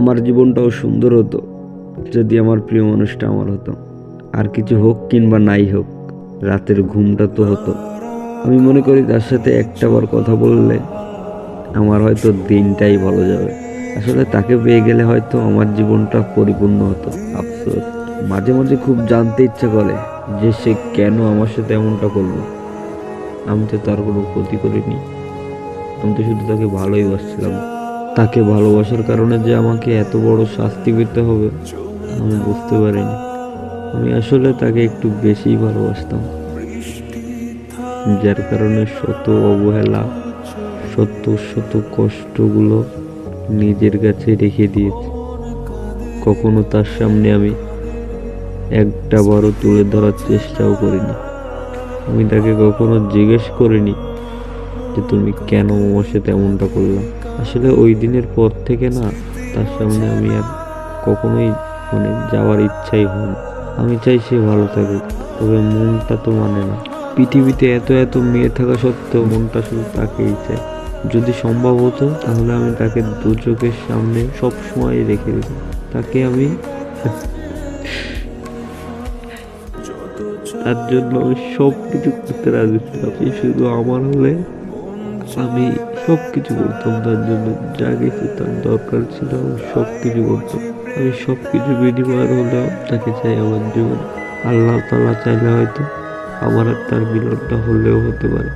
আমার জীবনটাও সুন্দর হতো, যদি আমার প্রিয় মানুষটা আমার হতো। আর কিছু হোক কিংবা নাই হোক, রাতের ঘুমটা তো হতো। আমি মনে করি তার সাথে একটাবার কথা বললে আমার হয়তো দিনটাই ভালো যাবে। আসলে তাকে পেয়ে গেলে হয়তো আমার জীবনটা পরিপূর্ণ হতো। আফসোস। মাঝে মাঝে খুব জানতে ইচ্ছা করে যে সে কেন আমার সাথে এমনটা করল। আমি তো তার কোনো ক্ষতি করিনি। আমি তো শুধু তাকে ভালোই বাসছিলাম। তাকে ভালোবাসার কারণে যে আমাকে এত বড় শাস্তি পেতে হবে, আমি বুঝতে পারিনি। আমি আসলে তাকে একটু বেশিই ভালোবাসতাম, যার কারণে শত অবহেলা, শত শত কষ্টগুলো নিজের কাছে রেখে দিয়েছি। কখনো তার সামনে আমি একটা বারও তুলে ধরার চেষ্টাও করিনি। আমি তাকে কখনো জিজ্ঞেস করিনি যে তুমি কেন আমার সাথে এমনটা করলাম আসলে ওই দিনের পর থেকে না, তার সামনে আমি আর কখনোই মানে যাওয়ার ইচ্ছাই হয়নি। আমি চাই সে ভালো থাকুক, তবে মনটা তো মানে না। পৃথিবীতে এত এত মেয়ে থাকা সত্ত্বেও মনটা শুধু তাকেই চায়। যদি সম্ভব হতো, তাহলে আমি তাকে দু চোখের সামনে সব সময় রেখে দিতাম। তাকে আমি তার জন্য আমি সব কিছু করতে রাজি শুধু আমার হলে আমি সব কিছু করতাম তার জন্য যা কিছু তার দরকার ছিল আমি সব কিছু করতাম আমি সব কিছু বিনিময় হলেও তাকে চাই আমার জীবন। আল্লাহ তালা চাইলে হয়তো আমার আর তার মিলনটা হলেও হতে পারে।